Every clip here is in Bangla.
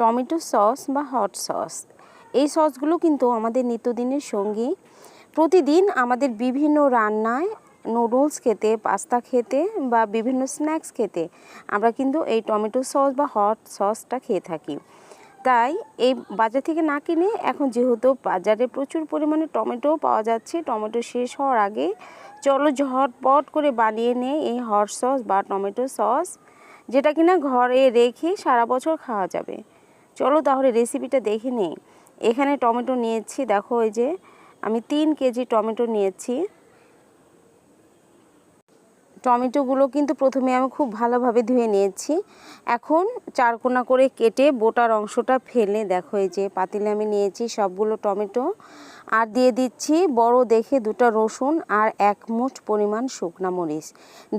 টমেটো সস বা হট সস। এই সসগুলো কিন্তু আমাদের নিত্যদিনের সঙ্গী। প্রতিদিন আমাদের বিভিন্ন রান্নায় নুডলস খেতে, পাস্তা খেতে বা বিভিন্ন স্ন্যাক্স খেতে আমরা কিন্তু এই টমেটো সস বা হট সসটা খেয়ে থাকি। তাই এই বাজার থেকে না কিনে এখন যেহেতু বাজারে প্রচুর পরিমাণে টমেটো পাওয়া যাচ্ছে, টমেটো শেষ হওয়ার আগে চলো ঝটপট করে বানিয়ে নেই এই হট সস বা টমেটো সস, যেটা কিনা ঘরে রেখে সারা বছর খাওয়া যাবে। চলো তাহলে রেসিপিটা দেখে নিই। এখানে টমেটো নিয়েছি, দেখো ওই যে আমি তিন কেজি টমেটো নিয়েছি। টমেটোগুলো কিন্তু প্রথমে আমি খুব ভালোভাবে ধুয়ে নিয়েছি। এখন চারকোনা করে কেটে বোটার অংশটা ফেলে দেখো এই যে পাতিলে আমি নিয়েছি সবগুলো টমেটো। আর দিয়ে দিচ্ছি বড় দেখে দুটো রসুন আর এক মুঠ পরিমাণ শুকনা মরিচ।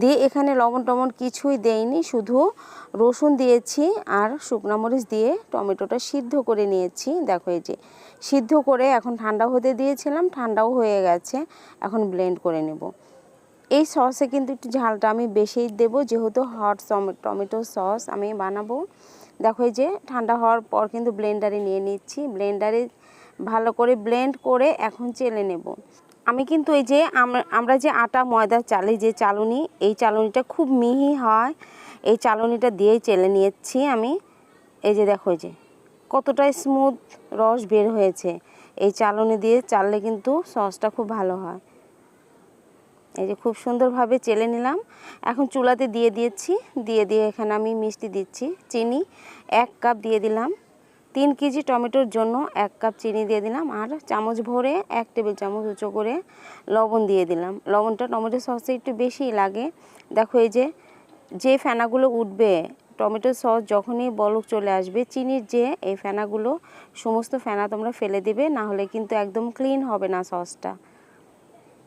দিয়ে এখানে লবণ টমন কিছুই দেইনি, শুধু রসুন দিয়েছি আর শুকনা মরিচ দিয়ে টমেটোটা সিদ্ধ করে নিয়েছি। দেখো এই যে সিদ্ধ করে এখন ঠান্ডা হতে দিয়েছিলাম, ঠান্ডাও হয়ে গেছে, এখন ব্লেন্ড করে নেব। এই সসে কিন্তু একটু ঝালটা আমি বেশিই দেবো, যেহেতু হট টমেটো সস আমি বানাবো। দেখো যে ঠান্ডা হওয়ার পর কিন্তু ব্লেন্ডারে নিয়ে নিচ্ছি। ব্লেন্ডারে ভালো করে ব্লেন্ড করে এখন চেলে নেব। আমি কিন্তু এই যে আমরা যে আটা, ময়দা চালি যে চালুনি, এই চালুনিটা খুব মিহি হয়। এই চালুনিটা দিয়েই চেলে নিয়েছি আমি। এই যে দেখো যে, কতটা স্মুথ রস বের হয়েছে। এই চালনি দিয়ে চাললে কিন্তু সসটা খুব ভালো হয়। এই যে খুব সুন্দরভাবে চেলে নিলাম। এখন চুলাতে দিয়ে দিয়েছি। দিয়ে দিয়ে এখানে আমি মিষ্টি দিচ্ছি, চিনি এক কাপ দিয়ে দিলাম। তিন কেজি টমেটোর জন্য এক কাপ চিনি দিয়ে দিলাম আর চামচ ভরে এক টেবিল চামচ উঁচু করে লবণ দিয়ে দিলাম। লবণটা টমেটো সসে একটু বেশি লাগে। দেখো এই যে যে ফেনাগুলো উঠবে, টমেটো সস যখনই বলক চলে আসবে, চিনির যে এই ফেনাগুলো, সমস্ত ফেনা তোমরা ফেলে দিবে না হলে কিন্তু একদম ক্লিন হবে না সসটা।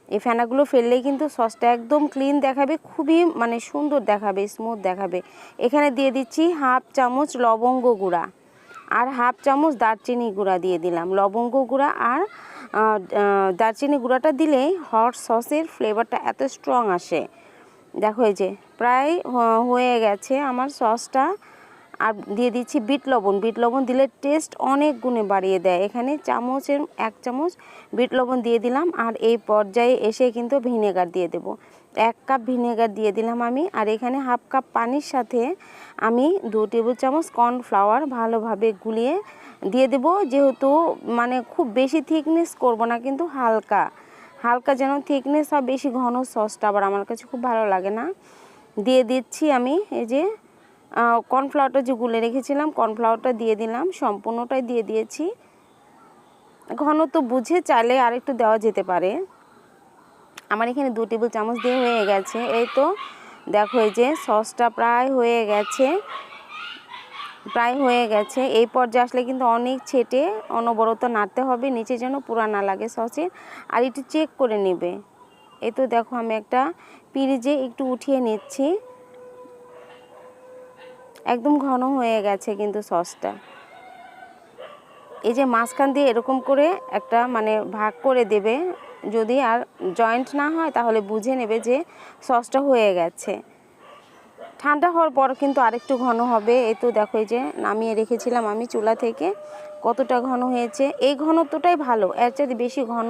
এই ফেনাগুলো ফেললেই কিন্তু সসটা একদম ক্লিন দেখাবে, খুবই মানে সুন্দর দেখাবে স্মুথ দেখাবে। এখানে দিয়ে দিচ্ছি হাফ চামচ লবঙ্গ গুঁড়া আর হাফ চামচ দারচিনি গুঁড়া দিয়ে দিলাম। লবঙ্গ গুঁড়া আর দারচিনি গুঁড়াটা দিলে হট সসের ফ্লেভারটা এত স্ট্রং আসে। দেখো এই যে, প্রায় হয়ে গেছে আমার সসটা আর দিয়ে দিচ্ছি বিট লবণ। বিট লবণ দিলে টেস্ট অনেক গুণে বাড়িয়ে দেয়। এখানে চামচের এক চামচ বিট লবণ দিয়ে দিলাম আর এই পর্যায়ে এসে কিন্তু ভিনেগার দিয়ে দেব। এক কাপ ভিনেগার দিয়ে দিলাম আমি আর এখানে হাফ কাপ পানির সাথে আমি দু টেবিল চামচ কর্নফ্লাওয়ার ভালোভাবে গুলিয়ে দিয়ে দেব। যেহেতু মানে খুব বেশি থিকনেস করব না, কিন্তু হালকা হালকা যেন থিকনেস হয়, বেশি ঘন সসটা আবার আমার কাছে খুব ভালো লাগে না। দিয়ে দিচ্ছি আমি এই যে কর্নফ্লাওয়ারটা যে গুলে রেখেছিলাম কর্নফ্লাওয়ারটা দিয়ে দিলাম, সম্পূর্ণটাই দিয়ে দিয়েছি। ঘন তো বুঝে চাইলে আরেকটু দেওয়া যেতে পারে। আমার এখানে দু টেবিল চামচ দিয়ে হয়ে গেছে। এই তো, দেখো এই যে সসটা প্রায় হয়ে গেছে। প্রায় হয়ে গেছে। এই পর্যায়ে আসলে কিন্তু অনেক ছেটে অনবরত নাড়তে হবে, নিচে যেন পুরা না লাগে সসের। আর একটু চেক করে নেবে। এই তো দেখো আমি একটা পিরিজে একটু উঠিয়ে নিচ্ছি। একদম ঘন হয়ে গেছে কিন্তু সসটা। এই যে মাঝখান দিয়ে এরকম করে একটা মানে ভাগ করে দেবে, যদি আর জয়েন্ট না হয় তাহলে বুঝে নেবে যে সসটা হয়ে গেছে। ঠান্ডা হওয়ার পর কিন্তু আরেকটু ঘন হবে। এ তো দেখো যে নামিয়ে রেখেছিলাম আমি চুলা থেকে, কতটা ঘন হয়েছে। এই ঘনত্বটাই ভালো, এর চাইতে বেশি ঘন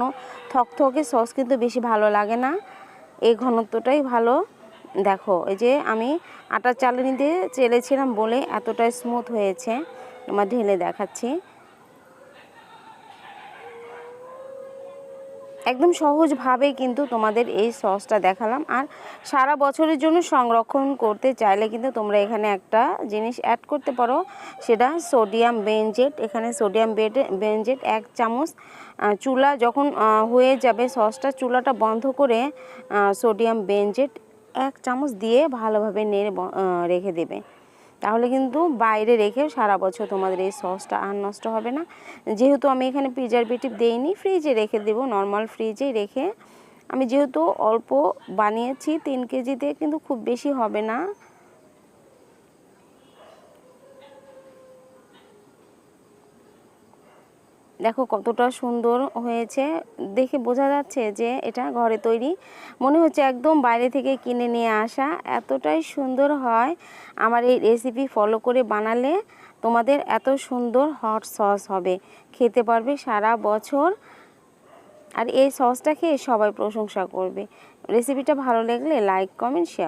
থকথকে সস কিন্তু বেশি ভালো লাগে না। এই ঘনত্বটাই ভালো। দেখো, এই যে আমি আটার চালনি দিয়ে চেলেছিলাম বলে এতটা স্মুথ হয়েছে। তোমার ঢেলে দেখাচ্ছি। একদম সহজভাবে কিন্তু তোমাদের এই সসটা দেখালাম। আর সারা বছরের জন্য সংরক্ষণ করতে চাইলে কিন্তু তোমরা এখানে একটা জিনিস অ্যাড করতে পারো। সেটা সোডিয়াম বেনজেট এখানে সোডিয়াম বেড বেনজেট এক চামচ। চুলা যখন হয়ে যাবে সসটা, চুলাটা বন্ধ করে সোডিয়াম বেনজেট এক চামচ দিয়ে ভালোভাবে নেড়ে রেখে দেবে। তাহলে কিন্তু বাইরে রেখেও সারা বছর তোমাদের এই সসটা আর নষ্ট হবে না। যেহেতু আমি এখানে প্রিজারভেটিভ দেইনি ফ্রিজে রেখে দেবো নর্মাল ফ্রিজেই রেখে। আমি যেহেতু অল্প বানিয়েছি, তিন কেজিতে, কিন্তু খুব বেশি হবে না। দেখো কতটা সুন্দর হয়েছে। দেখে বোঝা যাচ্ছে যে এটা ঘরে তৈরি। মনে হচ্ছে একদম বাইরে থেকে কিনে নিয়ে আসা। এতটাই সুন্দর হয়। আমার এই রেসিপি ফলো করে বানালে তোমাদের এত সুন্দর হট সস হবে। খেতে পারবে সারা বছর। আর এই সসটা খেয়ে সবাই প্রশংসা করবে। রেসিপিটা ভালো লাগলে লাইক কমেন্ট শেয়ার